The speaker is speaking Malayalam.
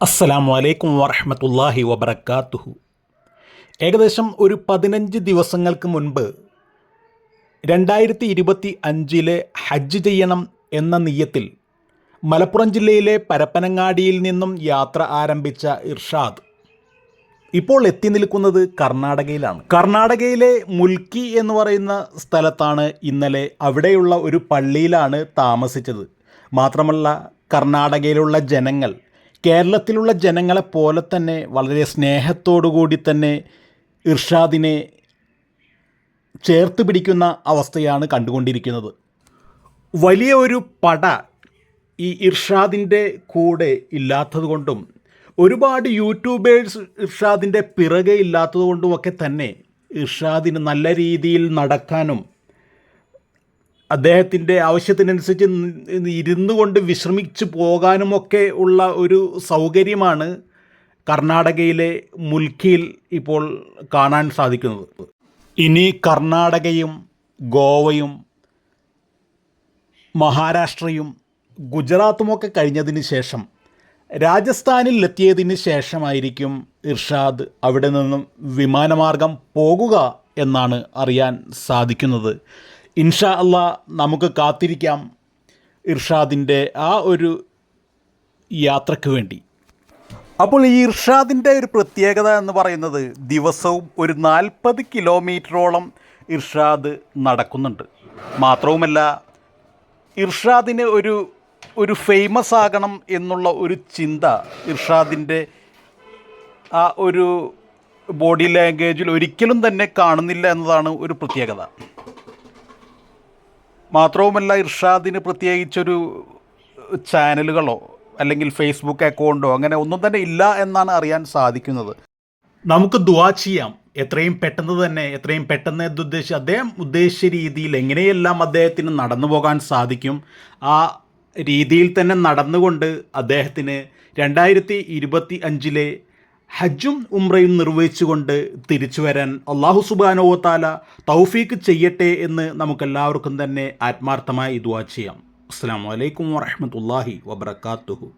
അസ്സലാമു അലൈക്കും വറഹമത്തല്ലാഹി വബർക്കാത്തുഹു ഏകദേശം ഒരു പതിനഞ്ച് ദിവസങ്ങൾക്ക് മുൻപ് രണ്ടായിരത്തി ഇരുപത്തി അഞ്ചിലെ ഹജ്ജ് ചെയ്യണം എന്ന നീയത്തിൽ മലപ്പുറം ജില്ലയിലെ പരപ്പനങ്ങാടിയിൽ നിന്നും യാത്ര ആരംഭിച്ച ഇർഷാദ് ഇപ്പോൾ എത്തി നിൽക്കുന്നത് കർണാടകയിലാണ്. കർണാടകയിലെ മുൽക്കി എന്ന് പറയുന്ന സ്ഥലത്താണ് ഇന്നലെ അവിടെയുള്ള ഒരു പള്ളിയിലാണ് താമസിച്ചത്. മാത്രമല്ല കർണാടകയിലുള്ള ജനങ്ങൾ കേരളത്തിലുള്ള ജനങ്ങളെ പോലെ തന്നെ വളരെ കൂടി തന്നെ ഇർഷാദിനെ ചേർത്ത് പിടിക്കുന്ന അവസ്ഥയാണ് കണ്ടുകൊണ്ടിരിക്കുന്നത്. വലിയ ഒരു പട ഈ ഇർഷാദിന്റെ കൂടെ ഇല്ലാത്തതുകൊണ്ടും ഒരുപാട് യൂട്യൂബേഴ്സ് ഇർഷാദിന്റെ പിറകെ ഇല്ലാത്തതുകൊണ്ടുമൊക്കെ തന്നെ ഇർഷാദിന് നല്ല രീതിയിൽ നടക്കാനും അദ്ദേഹത്തിന്റെ ആവശ്യത്തിനനുസരിച്ച് ഇരുന്നു കൊണ്ട് വിശ്രമിച്ചു പോകാനുമൊക്കെ ഉള്ള ഒരു സൗകര്യമാണ് കർണാടകയിലെ മുൽക്കിയിൽ ഇപ്പോൾ കാണാൻ സാധിക്കുന്നത്. ഇനി കർണാടകയും ഗോവയും മഹാരാഷ്ട്രയും ഗുജറാത്തുമൊക്കെ കഴിഞ്ഞതിന് ശേഷം രാജസ്ഥാനിൽ എത്തിയതിന് ശേഷമായിരിക്കും ഇർഷാദ് അവിടെ നിന്നും വിമാനമാർഗം പോകുക എന്നാണ് അറിയാൻ സാധിക്കുന്നത്. ഇൻഷാ അല്ല നമുക്ക് കാത്തിരിക്കാം ഇർഷാദിന്റെ ആ ഒരു യാത്രയ്ക്ക് വേണ്ടി. അപ്പോൾ ഈ ഇർഷാദിന്റെ ഒരു പ്രത്യേകത എന്ന് പറയുന്നത് ദിവസവും ഒരു നാൽപ്പത് കിലോമീറ്ററോളം ഇർഷാദ് നടക്കുന്നുണ്ട്. മാത്രവുമല്ല ഇർഷാദിന് ഒരു ഒരു ഫേമസ് ആകണം എന്നുള്ള ഒരു ചിന്ത ഇർഷാദിന്റെ ആ ഒരു ബോഡി ലാംഗ്വേജിൽ ഒരിക്കലും തന്നെ കാണുന്നില്ല എന്നതാണ് ഒരു പ്രത്യേകത. മാത്രവുമല്ല ഇർഷാദിന് പ്രത്യേകിച്ചൊരു ചാനലുകളോ അല്ലെങ്കിൽ ഫേസ്ബുക്ക് അക്കൗണ്ടോ അങ്ങനെ ഒന്നും തന്നെ ഇല്ല എന്നാണ് അറിയാൻ സാധിക്കുന്നത്. നമുക്ക് ദുവാ ചെയ്യാം. എത്രയും പെട്ടെന്ന് തന്നെ എത്രയും പെട്ടെന്ന് ഉദ്ദേശിച്ച് അദ്ദേഹം ഉദ്ദേശിച്ച രീതിയിൽ എങ്ങനെയെല്ലാം അദ്ദേഹത്തിന് നടന്നു പോകാൻ സാധിക്കും ആ രീതിയിൽ തന്നെ നടന്നുകൊണ്ട് അദ്ദേഹത്തിന് രണ്ടായിരത്തി ഇരുപത്തി അഞ്ചിലെ ഹജ്ജും ഉംറയും നിർവഹിച്ചുകൊണ്ട് തിരിച്ചു വരാൻ അള്ളാഹു സുബാനോ താല തൗഫീക്ക് ചെയ്യട്ടെ എന്ന് നമുക്കെല്ലാവർക്കും തന്നെ ആത്മാർത്ഥമായി ദുവാ ചെയ്യാം. അസ്സാം വലൈക്കും വാഹമത്തല്ലാഹി വബർക്കാത്തുഹു